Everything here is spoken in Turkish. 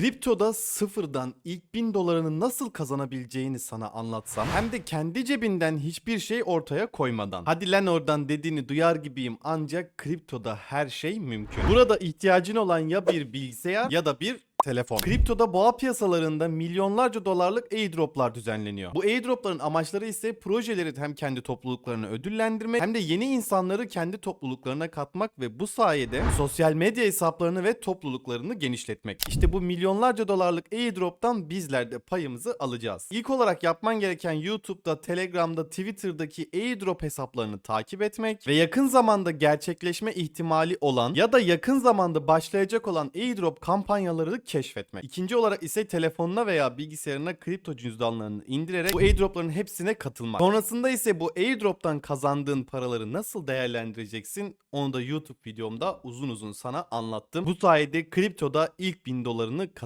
Kriptoda sıfırdan ilk 1000 dolarını nasıl kazanabileceğini sana anlatsam hem de kendi cebinden hiçbir şey ortaya koymadan. Hadi lan oradan dediğini duyar gibiyim ancak kriptoda her şey mümkün. Burada ihtiyacın olan ya bir bilgisayar ya da bir telefon. Kriptoda boğa piyasalarında milyonlarca dolarlık airdroplar düzenleniyor. Bu airdropların amaçları ise projeleri hem kendi topluluklarını ödüllendirmek hem de yeni insanları kendi topluluklarına katmak ve bu sayede sosyal medya hesaplarını ve topluluklarını genişletmek. İşte bu milyonlarca dolarlık airdroptan bizler de payımızı alacağız. İlk olarak yapman gereken YouTube'da, Telegram'da, Twitter'daki airdrop hesaplarını takip etmek ve yakın zamanda gerçekleşme ihtimali olan ya da yakın zamanda başlayacak olan airdrop kampanyaları keşfetmek. İkinci olarak ise telefonuna veya bilgisayarına kripto cüzdanlarını indirerek bu airdropların hepsine katılmak. Sonrasında ise bu airdroptan kazandığın paraları nasıl değerlendireceksin onu da YouTube videomda uzun uzun sana anlattım. Bu sayede kriptoda ilk 1000 dolarını kazan